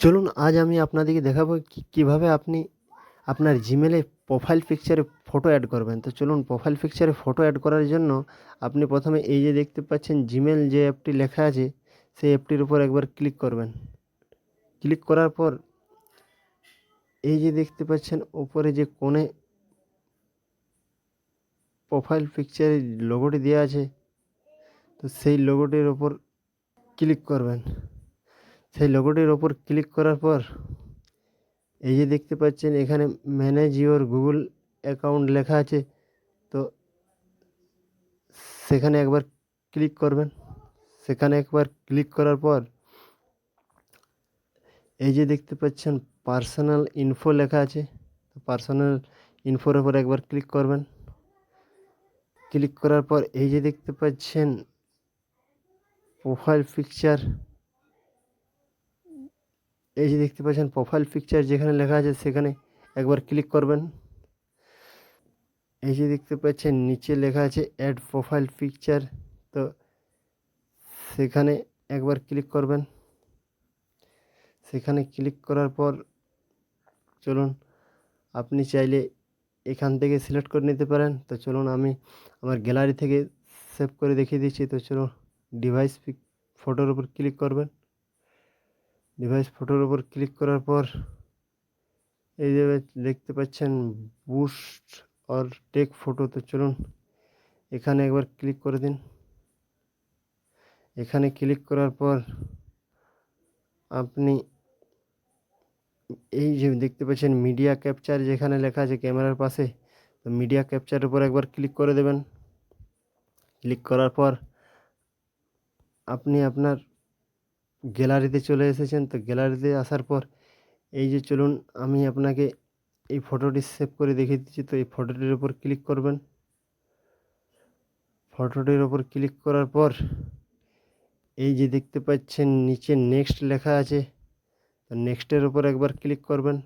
চলুন আজ আমি আপনাদেরকে দেখাবো কীভাবে আপনি আপনার জিমেলে প্রোফাইল পিকচারে ফটো অ্যাড করবেন। তো চলুন প্রোফাইল পিকচারে ফটো অ্যাড করার জন্য আপনি প্রথমে এই যে দেখতে পাচ্ছেন জিমেল যে অ্যাপটি লেখা আছে, সেই অ্যাপটির উপর একবার ক্লিক করবেন। ক্লিক করার পর এই যে দেখতে পাচ্ছেন উপরে যে কোণে প্রোফাইল পিকচারের লোগোটি দেওয়া আছে, তো সেই লোগোটির ওপর ক্লিক করবেন। সেই লোগোটির ওপর ক্লিক করার পর, এই যে দেখতে পাচ্ছেন, এখানে ম্যানেজ ইওর গুগল অ্যাকাউন্ট লেখা আছে। তো সেখানে একবার ক্লিক করবেন। সেখানে একবার ক্লিক করার পর, এই যে দেখতে পাচ্ছেন পার্সোনাল ইনফো লেখা আছে। পার্সোনাল ইনফোর ওপর একবার ক্লিক করবেন। ক্লিক করার পর, এই যে দেখতে পাচ্ছেন প্রোফাইল পিকচার এই যে দেখতে পাচ্ছেন প্রোফাইল পিকচার যেখানে লেখা আছে সেখানে একবার ক্লিক করবেন। এই যে দেখতে পাচ্ছেন নিচে লেখা আছে অ্যাড প্রোফাইল পিকচার তো সেখানে একবার ক্লিক করবেন। সেখানে ক্লিক করার পর চলুন, আপনি চাইলে এখান থেকে সিলেক্ট করে নিতে পারেন। তো চলুন, আমি আমার গ্যালারি থেকে সেভ করে দেখিয়ে দিচ্ছি। তো চলুন ডিভাইস ফটোর উপর ক্লিক করবেন। ডিভাইস ফটোর উপর ক্লিক করার পর, এই যে দেখতে পাচ্ছেন বুস্ট অর টেক ফটো তো চলুন এখানে একবার ক্লিক করে দিন। এখানে ক্লিক করার পর আপনি এই যে দেখতে পাচ্ছেন মিডিয়া ক্যাপচার যেখানে লেখা আছে ক্যামেরার পাশে, তো মিডিয়া ক্যাপচার উপর একবার ক্লিক করে দেবেন। ক্লিক করার পর আপনি আপনার গ্যালারিতে চলে এসেছেন। তো গ্যালারিতে আসার পর এই যে চলুন, আমি আপনাকে এই ফটোটি সেভ করে দেখিয়ে দিচ্ছি। তো এই ফটোটির ওপর ক্লিক করবেন। ফটোটির ওপর ক্লিক করার পর এই যে দেখতে পাচ্ছেন, নিচে নেক্সট লেখা আছে। তো নেক্সটের ওপর একবার ক্লিক করবেন।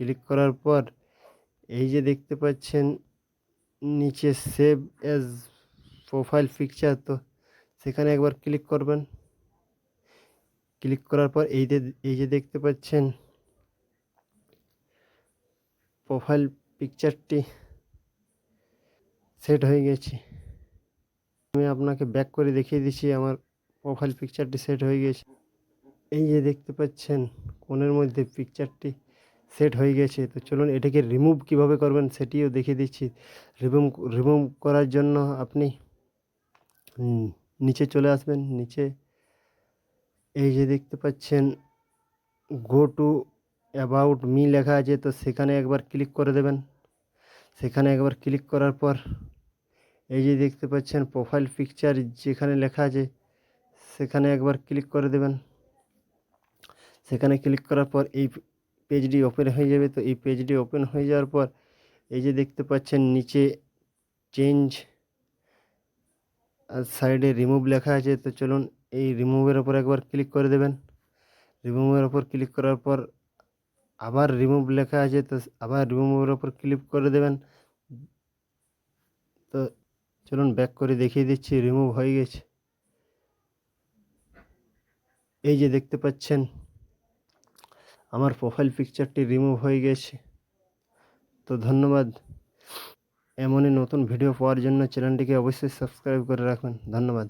ক্লিক করার পর এই যে দেখতে পাচ্ছেন, নিচে সেভ অ্যাজ প্রোফাইল পিকচার। তো সেখানে একবার ক্লিক করবেন। ক্লিক করার পর এই যে এই যে দেখতে পাচ্ছেন প্রোফাইল পিকচারটি সেট হয়ে গেছে। আমি আপনাকে ব্যাক করে দেখিয়ে দিচ্ছি, আমার প্রোফাইল পিকচারটি সেট হয়ে গেছে। এই যে দেখতে পাচ্ছেন, কোণের মধ্যে পিকচারটি সেট হয়ে গেছে। তো চলুন এটাকে রিমুভ কীভাবে করবেন সেটিও দেখিয়ে দিচ্ছি। রিমুভ রিমুভ করার জন্য আপনি নিচে চলে আসবেন, নিচে এই যে দেখতে পাচ্ছেন গো টু অ্যাবাউট মি লেখা আছে, তো সেখানে একবার ক্লিক করে দেবেন। সেখানে একবার ক্লিক করার পর, এই যে দেখতে পাচ্ছেন প্রোফাইল পিকচার যেখানে লেখা আছে, সেখানে একবার ক্লিক করে দেবেন। সেখানে ক্লিক করার পর, এই পেজটি ওপেন হয়ে যাবে। তো এই পেজটি ওপেন হয়ে যাওয়ার পর, এই যে দেখতে পাচ্ছেন, নিচে চেঞ্জ আর সাইডে রিমুভ লেখা আছে। তো চলুন এই রিমুভের ওপর একবার ক্লিক করে দেবেন। রিমুভের ওপর ক্লিক করার পর আবার রিমুভ লেখা আছে, তো আবার রিমুভের ওপর ক্লিক করে দেবেন। তো চলুন ব্যাক করে দেখিয়ে দিচ্ছি রিমুভ হয়ে গেছে। এই যে দেখতে পাচ্ছেন, আমার প্রোফাইল পিকচারটি রিমুভ হয়ে গেছে। তো ধন্যবাদ। এমনই নতুন ভিডিও পাওয়ার জন্য চ্যানেলটিকে অবশ্যই সাবস্ক্রাইব করে রাখবেন। ধন্যবাদ।